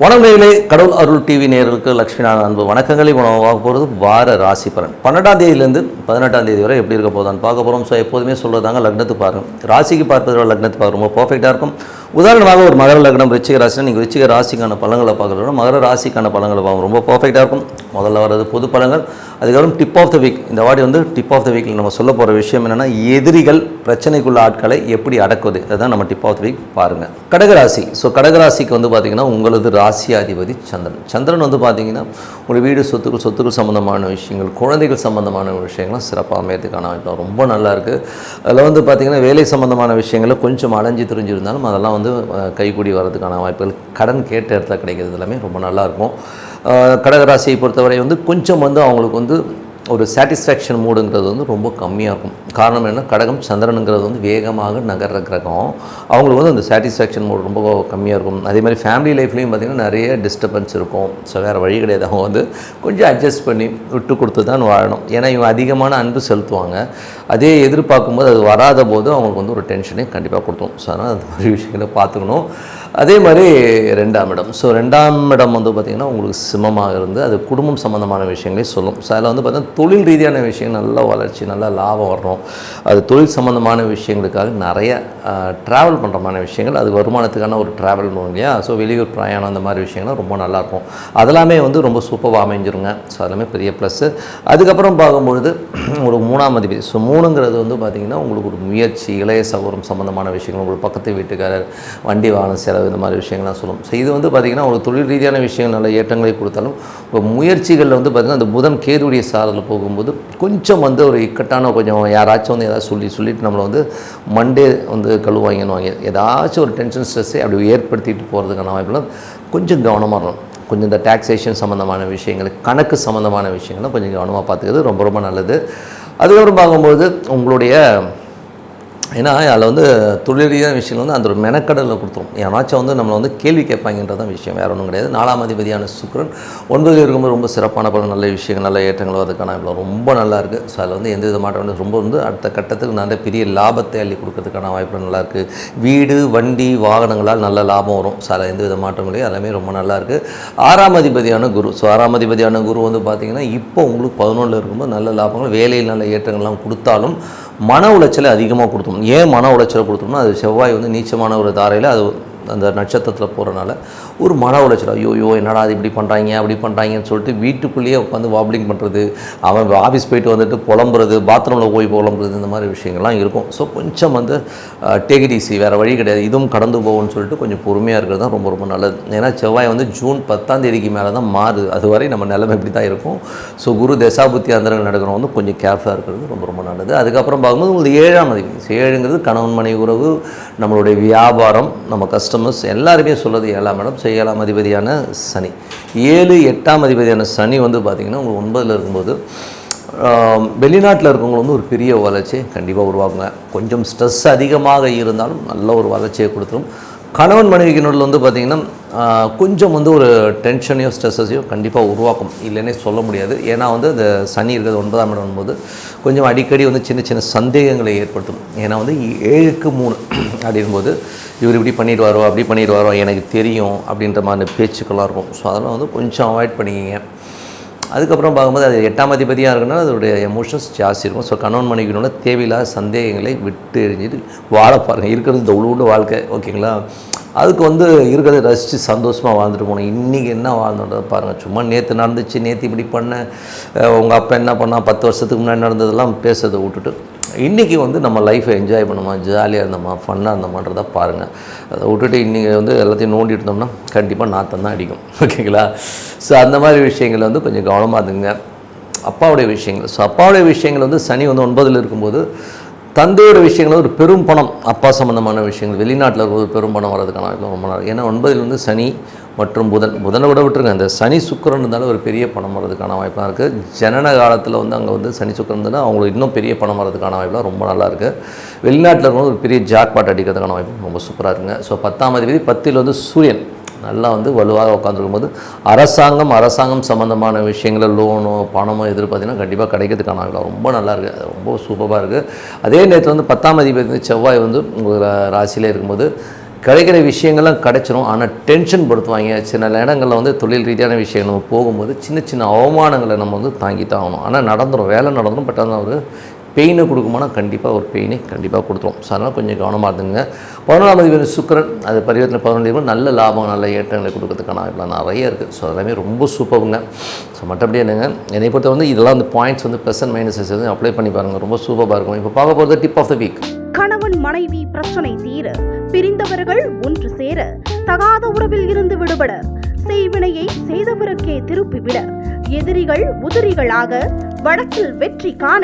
வணக்கங்களே கடவுள் அருள் டிவி நேயர்களுக்கு லட்சுமிநாதன் அன்பு வணக்கங்களை உணவாக போகிறது வார ராசி பலன். பன்னெண்டாம் தேதியிலேருந்து பதினெட்டாம் தேதி வரை எப்படி இருக்க போதான் பார்க்க போகிறோம் ஸோ எப்போதுமே சொல்கிறதாங்க லக்னத்துக்கு பாருங்க. ராசிக்கு பார்ப்பதை விட லக்னத்து பார்க்க ரொம்ப பர்ஃபெக்டாக இருக்கும். உதாரணமாக ஒரு மகர லக்னம் ரிச்சிக ராசினா நீங்கள் ரிச்சிக ராசிக்கான பழங்களை பார்க்குறதோட மகர ராசிக்கான பழங்களை பார்க்கணும் ரொம்ப பர்ஃபெக்டாக இருக்கும். முதல்ல வர்றது பொது பழங்கள் அதுக்கப்புறம் டிப் ஆஃப் த வீக் இந்த வாடி வந்து டிப் ஆஃப் த வீக்கில் நம்ம சொல்ல போகிற விஷயம் என்னென்னா எதிரிகள் பிரச்சனைக்குள்ள ஆட்களை எப்படி அடக்குவது? அதுதான் நம்ம டிப் ஆஃப் த வீக் பாருங்கள் கடகராசி. ஸோ கடகராசிக்கு வந்து பார்த்திங்கன்னா உங்களது ராசியாதிபதி சந்திரன். சந்திரன் வந்து பார்த்திங்கன்னா ஒரு வீடு சொத்துக்கள் சொத்துக்கள் சம்மந்தமான விஷயங்கள் குழந்தைகள் சம்மந்தமான விஷயங்கள்லாம் சிறப்பாக அமையத்துக்கான வாய்ப்பு ரொம்ப நல்லா இருக்குது அதில் வந்து பார்த்திங்கன்னா வேலை சம்மந்தமான விஷயங்களில் கொஞ்சம் அலைஞ்சு தெரிஞ்சிருந்தாலும் அதெல்லாம் வந்து கைகூடி வர்றதுக்கான வாய்ப்புகள் கடன் கேட்ட இடத்துல கிடைக்கிறது எல்லாமே ரொம்ப நல்லாயிருக்கும் கடகராசியை பொறுத்தவரை வந்து கொஞ்சம் வந்து அவங்களுக்கு வந்து ஒரு சாட்டிஸ்ஃபேக்ஷன் மூடுங்கிறது வந்து ரொம்ப கம்மியாக இருக்கும். காரணம் என்ன கடகம் சந்திரனுங்கிறது வந்து வேகமாக நகர்ற கிரகம். அவங்களுக்கு வந்து அந்த சாட்டிஸ்ஃபேக்ஷன் மோட் ரொம்ப கம்மியாக இருக்கும். அதே மாதிரி ஃபேமிலி லைஃப்லேயும் பார்த்திங்கன்னா நிறைய டிஸ்டர்பன்ஸ் இருக்கும். ஸோ வேறு வழி கிடையாது. அவங்க வந்து கொஞ்சம் அட்ஜஸ்ட் பண்ணி விட்டு கொடுத்து தான் வாழணும். ஏன்னா இவங்க அதிகமான அன்பு செலுத்துவாங்க. அதே எதிர்பார்க்கும்போது அது வராத போது அவங்களுக்கு வந்து ஒரு டென்ஷனே கண்டிப்பாக கொடுத்தோம் ஸோ அதனால் அந்த மாதிரி விஷயங்களை பார்த்துக்கணும். அதே மாதிரி ரெண்டாம் இடம். ஸோ ரெண்டாம் இடம் வந்து பார்த்திங்கன்னா உங்களுக்கு சிம்மமாக இருந்து அது குடும்பம் சம்மந்தமான விஷயங்களே சொல்லும். ஸோ அதில் வந்து பார்த்திங்கன்னா தொழில் ரீதியான விஷயம் நல்ல வளர்ச்சி நல்ல லாபம் வரணும். அது தொழில் சம்மந்தமான விஷயங்களுக்காக நிறைய ட்ராவல் பண்ணுறமான விஷயங்கள் அது வருமானத்துக்கான ஒரு ட்ராவல் இல்லையா? ஸோ வெளியூர் பிரயாணம் அந்த மாதிரி விஷயங்கள்லாம் ரொம்ப நல்லாயிருக்கும். அதெல்லாமே வந்து ரொம்ப சூப்பராக அமைஞ்சிருங்க. ஸோ அதெல்லாமே பெரிய ப்ளஸ்ஸு அதுக்கப்புறம் பார்க்கும்பொழுது ஒரு மூணாம் அதிபதி. ஸோ மூணுங்கிறது வந்து பார்த்திங்கன்னா உங்களுக்கு ஒரு முயற்சி இளைய சகோரம் சம்மந்தமான விஷயங்கள் உங்களுக்கு பக்கத்து வீட்டுக்காரர் வண்டி வாகன செலவு இந்த மாதிரி விஷயங்கள்லாம் சொல்லும். ஸோ இது வந்து பார்த்திங்கன்னா உங்களுக்கு தொழில் ரீதியான விஷயங்கள் நல்ல ஏற்றங்களை கொடுத்தாலும் முயற்சிகளில் வந்து பார்த்திங்கன்னா அந்த புதன் கேதுடைய சாரத்தில் போகும்போது கொஞ்சம் வந்து ஒரு இக்கட்டான கொஞ்சம் யாராச்சும் வந்து ஏதாவது சொல்லி சொல்லிட்டு நம்மளை வந்து மண்டே வந்து கழுவாங்கன்னு வாங்க. ஏதாச்சும் ஒரு டென்ஷன் ஸ்ட்ரெஸ்ஸை அப்படி ஏற்படுத்திட்டு போகிறதுக்கான வாய்ப்புலாம் கொஞ்சம் கவனமாக இருக்கணும். கொஞ்சம் இந்த டாக்ஸேஷன் சம்மந்தமான விஷயங்கள் கணக்கு சம்மந்தமான விஷயங்கள்லாம் கொஞ்சம் கவனமாக பார்த்துக்கிறது ரொம்ப ரொம்ப நல்லது. அதுக்கப்புறம் பார்க்கும்போது உங்களுடைய ஏன்னா அதில் வந்து தொழில் விஷயம் விஷயங்கள் வந்து அந்த ஒரு மெனக்கடலில் கொடுத்துரும். ஏன்னாச்சும் வந்து நம்மளை வந்து கேள்வி கேட்பாங்கன்றதான் விஷயம். வேறு ஒன்றும் கிடையாது. நாலாம் அதிபதியான சுக்கிரன் ஒன்பதில் இருக்கும்போது ரொம்ப சிறப்பான பல நல்ல விஷயங்கள் நல்ல ஏற்றங்கள் அதுக்கான இவ்வளோ ரொம்ப நல்லா இருக்குது ஸோ அதில் வந்து எந்த வித வந்து ரொம்ப வந்து அடுத்த கட்டத்துக்கு நல்ல பெரிய லாபத்தை அள்ளி கொடுக்கறதுக்கான வாய்ப்பு நல்லாயிருக்கு வீடு வண்டி வாகனங்களால் நல்ல லாபம் வரும். ஸோ அதில் எந்த வித மாற்றம் எல்லாமே ரொம்ப நல்லா இருக்குது ஆறாம் அதிபதியான குரு. ஸோ ஆறாம் அதிபதியான குரு வந்து பார்த்திங்கன்னா இப்போ உங்களுக்கு பதினொன்றில் இருக்கும்போது நல்ல லாபங்கள் வேலையில் நல்ல ஏற்றங்கள்லாம் கொடுத்தாலும் மன உளைச்சலை அதிகமாக கொடுத்தோம் ஏன் மன உளைச்சலை கொடுத்தோம்னா அது செவ்வாய் வந்து நீச்சமான ஒரு தாரையில் அது அந்த நட்சத்திரத்தில் போகிறனால ஒரு மன உளைச்சல் ஐயோ என்னடா அது இப்படி பண்ணுறாங்க அப்படி பண்ணுறாங்கன்னு சொல்லிட்டு வீட்டுக்குள்ளேயே உட்காந்து வாப்ளிங் பண்ணுறது அவன் ஆஃபீஸ் போயிட்டு வந்துட்டு புலம்புறது பாத்ரூமில் போய் புலம்புறது இந்த மாதிரி விஷயங்கள்லாம் இருக்கும். ஸோ கொஞ்சம் வந்து டேகிடிசி வேறு வழி கிடையாது. இதுவும் கடந்து போகும்னு சொல்லிட்டு கொஞ்சம் பொறுமையாக இருக்கிறது தான் ரொம்ப ரொம்ப நல்லது. ஏன்னா செவ்வாய் வந்து ஜூன் பத்தாம் தேதிக்கு மேலே தான் மாறுது. அதுவரை நம்ம நிலைமை இப்படி தான் இருக்கும். ஸோ குரு தசாபுத்தி அந்தரங்கள் நடக்கிறவங்க வந்து கொஞ்சம் கேர்ஃபுல்லாக இருக்கிறது ரொம்ப ரொம்ப நல்லது. அதுக்கப்புறம் பார்க்கும்போது உங்களுக்கு ஏழாம் அதிபதி ஏழுங்கிறது கணவன் மனைவி உறவு நம்மளுடைய வியாபாரம் நம்ம கஷ்டம் கஸ்டமர்ஸ் எல்லாருமே சொல்கிறது ஏழாம் இடம் ஸோ ஏழாம் அதிபதியான சனி. ஏழு எட்டாம் அதிபதியான சனி வந்து பார்த்திங்கன்னா உங்களுக்கு ஒன்பதில் இருக்கும்போது வெளிநாட்டில் இருக்கவங்க வந்து ஒரு பெரிய வளர்ச்சியை கண்டிப்பாக உருவாக்குங்க. கொஞ்சம் ஸ்ட்ரெஸ் அதிகமாக இருந்தாலும் நல்ல ஒரு வளர்ச்சியை கொடுத்துரும். கணவன் மனைவிக்கு நடுவில் வந்து பார்த்திங்கன்னா கொஞ்சம் வந்து ஒரு டென்ஷனையோ ஸ்ட்ரெஸ்ஸையோ கண்டிப்பாக உருவாக்கும். இல்லைன்னே சொல்ல முடியாது. ஏன்னா வந்து இந்த சனி இருக்கிறது ஒன்பதாம் இடம் போது கொஞ்சம் அடிக்கடி வந்து சின்ன சின்ன சந்தேகங்களை ஏற்படுத்தும். ஏன்னா வந்து ஏழுக்கு மூணு அப்படிங்கும்போது இவர் இப்படி பண்ணிடுவாரோ அப்படி பண்ணிடுவாரோ எனக்கு தெரியும் அப்படின்ற மாதிரி பேச்சுக்கெல்லாம் இருக்கும். ஸோ அதெல்லாம் வந்து கொஞ்சம் அவாய்ட் பண்ணிக்கிங்க. அதுக்கப்புறம் பார்க்கும்போது அது எட்டாம் அதிபதியாக இருக்குன்னா அதோடைய எமோஷன்ஸ் ஜாஸ்தி இருக்கும். ஸோ கணவன் மனைவினோட தேவையில்லாத சந்தேகங்களை விட்டு எறிஞ்சிட்டு வாழ பாருங்கள் இருக்கிறது இந்த உழுவுண்டு வாழ்க்கை. ஓகேங்களா அதுக்கு வந்து இருக்கிறத ரசித்து சந்தோஷமாக வாழ்ந்துட்டு போனோம். இன்றைக்கி என்ன வாழ்ந்துட்டு பாருங்கள் சும்மா நேற்று நடந்துச்சு நேற்று இப்படி பண்ண உங்கள் அப்பா என்ன பண்ணால் பத்து வருஷத்துக்கு முன்னாடி நடந்ததெல்லாம் பேசுறதை விட்டுட்டு இன்றைக்கி வந்து நம்ம லைஃப்பை என்ஜாய் பண்ணுமா ஜாலியாக இருந்தோமா ஃபன்னாக இருந்தோமான்றதை பாருங்கள் அதை விட்டுட்டு இன்றைக்கி வந்து எல்லாத்தையும் நோண்டி இருந்தோம்னா கண்டிப்பாக நாற்றம் தான் அடிக்கும். ஓகேங்களா? ஸோ அந்த மாதிரி விஷயங்கள் வந்து கொஞ்சம் கவனமாக இருந்துங்க. அப்பாவுடைய விஷயங்கள். ஸோ அப்பாவுடைய விஷயங்கள் வந்து சனி வந்து ஒன்பதில் இருக்கும்போது தந்தையோட விஷயங்கள் ஒரு பெரும் பணம் அப்பா சம்மந்தமான விஷயங்கள் வெளிநாட்டில் இருக்கும்போது பெரும் பணம் வர்றதுக்கான ரொம்ப நாள் ஏன்னா ஒன்பதில் வந்து சனி மற்றும் புதன் புதனை விட விட்டுருங்க இந்த சனி சுக்கரன் இருந்தாலும் ஒரு பெரிய பணம் வர்றதுக்கான வாய்ப்பாக இருக்குது ஜனன காலத்தில் வந்து அங்கே வந்து சனி சுக்கரன் இருந்தால் அவங்களுக்கு இன்னும் பெரிய பணம் வர்றதுக்கான வாய்ப்பெலாம் ரொம்ப நல்லா இருக்குது வெளிநாட்டில் இருக்கும்போது ஒரு பெரிய ஜாக்பாட் அடிக்கிறதுக்கான வாய்ப்பு ரொம்ப சூப்பராக இருக்குங்க. ஸோ பத்தாம் தேதி பத்தில் வந்து சூரியன். நல்லா வந்து வலுவாக உட்காந்துருக்கும் போது அரசாங்கம் அரசாங்கம் சம்மந்தமான விஷயங்கள லோனோ பணமோ எதிர்பார்த்தீங்கன்னா கண்டிப்பாக கிடைக்கிறதுக்கான ஆகலாம் ரொம்ப நல்லா இருக்குது அது ரொம்ப சூப்பராக இருக்குது அதே நேரத்தில் வந்து பத்தாம் அதிபதி வந்து செவ்வாய் வந்து உங்கள் ராசியிலே இருக்கும்போது கிடைக்கிற விஷயங்கள்லாம் கிடைச்சிரும். ஆனால் டென்ஷன் படுத்துவாங்க. சில இடங்களில் வந்து தொழில் ரீதியான விஷயங்கள் நம்ம போகும்போது சின்ன சின்ன அவமானங்களை நம்ம வந்து தாங்கி தான் ஆகணும். ஆனால் நடந்துடும் வேலை நடந்துடும் பட் ஆனால் ஒரு பெயினை கொடுக்குமானா கண்டிப்பாக ஒரு பெயினை கண்டிப்பாக கொடுத்துரும். ஸோ அதனால் கொஞ்சம் கவனமாக இருந்துங்க. பதினொன்றாம் அதிபதி சுக்கிரன் அது பரிவர்த்தனை பதினொன்று நல்ல லாபம் நல்ல ஏற்றங்களை கொடுக்கறதுக்கான வாய்ப்புலாம் நிறைய இருக்குது ஸோ எல்லாமே ரொம்ப சூப்பருங்க ஸோ மற்றபடி என்னங்க? என்னை பொறுத்த வந்து இதெல்லாம் அந்த பாயிண்ட்ஸ் வந்து ப்ளஸ் அண்ட் மைனஸஸ் வந்து அப்ளை பண்ணி பாருங்கள் ரொம்ப சூப்பராக இருக்கும். இப்போ பார்க்க போகிறது டிப் ஆஃப் த வீக் கணவன் மனைவி பிரச்சனை தீர பிரிந்தவர்கள் ஒன்று சேர தகாத உறவில் இருந்து விடுபட செய்வினையை செய்தவருக்கே திருப்பிவிட எதிரிகள் உதிரிகளாக வழக்கில் வெற்றி காண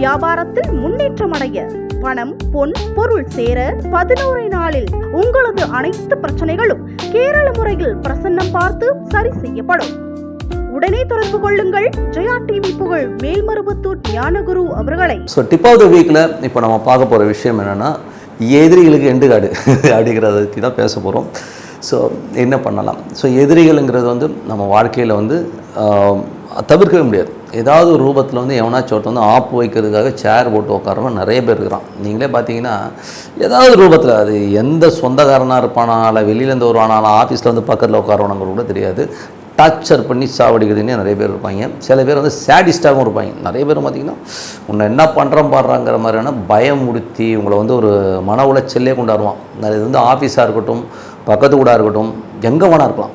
வியாபாரத்தில் முன்னேற்றம் அடைய பணம் பொன் பொருள் சேர பதினோரு நாளில் உங்களது அனைத்து பிரச்சனைகளும் கேரள முறையில் பிரசன்னம் பார்த்து சரி செய்யப்படும். உடனே தொடர்பு கொள்ளுங்கள். ஜெயா டிவி புகழ் மேல்மருவத்தூர் ஞானகுரு அவர்களை. ஸோ டிப் ஆஃப் த வீக்கில் இப்போ நம்ம பார்க்க போகிற விஷயம் என்னென்னா எதிரிகளுக்கு எண்டு காடு அப்படிங்கிறத பற்றி தான் பேச போகிறோம் ஸோ என்ன பண்ணலாம்? ஸோ எதிரிகளுங்கிறது வந்து நம்ம வாழ்க்கையில் வந்து தவிர்க்கவே முடியாது. ஏதாவது ஒரு ரூபத்தில் வந்து எவனாச்சும் ஒருத்தர் வந்து ஆப்பு வைக்கிறதுக்காக சேர் போட்டு உட்காரவன் நிறைய பேர் இருக்கிறான். நீங்களே பார்த்தீங்கன்னா ஏதாவது ரூபத்தில் அது எந்த சொந்தக்காரனாக இருப்பானா இல்லை வெளியிலேருந்து வருவானா ஆஃபீஸில் வந்து பக்கத்தில் உட்காரவனங்க கூட தெரியாது. டார்ச்சர் பண்ணி சாவடிக்கிறதுனே நிறைய பேர் இருப்பாங்க. சில பேர் வந்து சேடிஸ்டாகவும் இருப்பாங்க. நிறைய பேர் பார்த்திங்கன்னா உன்னை என்ன பண்ணுறோம் பாடுறாங்கிற மாதிரியான பயமுடுத்தி உங்களை வந்து ஒரு மன உளைச்சல்லே கொண்டாடுவான். அது வந்து ஆஃபீஸாக இருக்கட்டும் பக்கத்து கூட இருக்கட்டும் எங்கே வேணா இருக்கலாம்.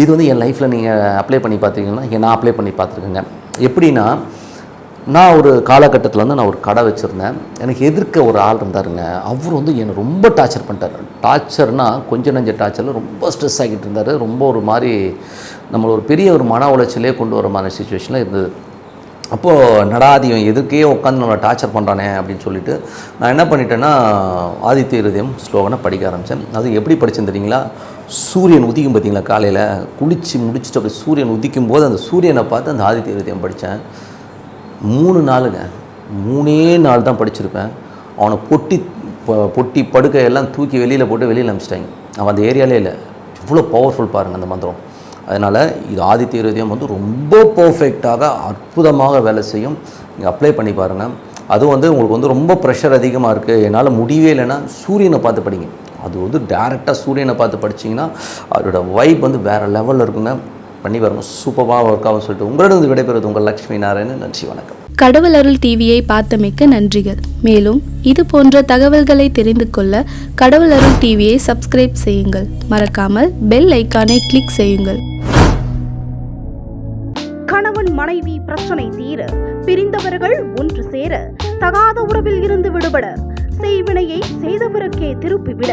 இது வந்து என் லைஃப்பில் நீங்கள் அப்ளை பண்ணி பார்த்தீங்கன்னா நான் அப்ளை பண்ணி பார்த்துருக்கேங்க எப்படின்னா நான் ஒரு காலகட்டத்தில் வந்து நான் ஒரு கடை வச்சுருந்தேன். எனக்கு எதிர்க்க ஒரு ஆள் இருந்தாருங்க. அவர் வந்து என்னை ரொம்ப டார்ச்சர் பண்ணிட்டார். டார்ச்சர்னா கொஞ்சம் நஞ்ச டார்ச்சரில் ரொம்ப ஸ்ட்ரெஸ் ஆகிட்டு இருந்தார். ரொம்ப ஒரு மாதிரி நம்மளை ஒரு பெரிய ஒரு மன உளைச்சலே கொண்டு வர மாதிரி சுச்சுவேஷனில் இருந்தது. அப்போது நடாதியம் எதுக்கே உட்காந்து நம்மளை டார்ச்சர் பண்ணுறானே அப்படின்னு சொல்லிட்டு நான் என்ன பண்ணிட்டேன்னா ஆதித்ய இருதயம் ஸ்லோகனை படிக்க ஆரம்பித்தேன் அது எப்படி படித்தேன் தெரியுங்களா? சூரியன் உதிக்கும் பார்த்தீங்களா காலையில்? குளித்து முடிச்சுட்டு அப்படி சூரியன் உதிக்கும் போது அந்த சூரியனை பார்த்து அந்த ஆதித்ய இருதயம் படித்தேன் மூணு நாளுங்க. மூணே நாள் தான் படிச்சிருப்பேன். அவனை பொட்டி பொட்டி படுக்கையெல்லாம் தூக்கி வெளியில் போட்டு வெளியில் அனுப்பிச்சிட்டாங்க. அவன் அந்த ஏரியாலே இல்லை. இவ்வளோ பவர்ஃபுல் பாருங்கள் அந்த மந்திரம். அதனால் இது ஆதித்ய இருதயம் வந்து ரொம்ப பர்ஃபெக்டாக அற்புதமாக வேலை செய்யும். நீங்கள் அப்ளை பண்ணி பாருங்கள் அதுவும் வந்து உங்களுக்கு வந்து ரொம்ப ப்ரெஷர் அதிகமாக இருக்குது என்னால் முடியவே இல்லைன்னா சூரியனை பார்த்து படிங்க. அது வந்து டேரெக்டாக சூரியனை பார்த்து படிச்சீங்கன்னா அதோட வைப் வந்து வேறு லெவலில் இருக்குங்க. பண்ணி பாருங்க. சூப்பராக ஒர்க் ஆகும் சொல்லிட்டு உங்களிடம் விடைபெறுவது உங்கள் லக்ஷ்மி நாராயணன். நன்றி வணக்கம். கடவுள் அருள் டிவியை பார்த்தமைக்க நன்றிகள். மேலும் இது போன்ற தகவல்களை தெரிந்து கொள்ள கடவுள் அருள் டிவியை சப்ஸ்கிரைப் செய்யுங்கள். மறக்காமல் பெல் ஐக்கானை கிளிக் செய்யுங்கள். கணவன் மனைவி பிரச்சனை தீர பிரிந்தவர்கள் ஒன்று சேர தகாத உறவில் இருந்து விடுபட செய்வினையை செய்தவருக்கே திருப்பிவிட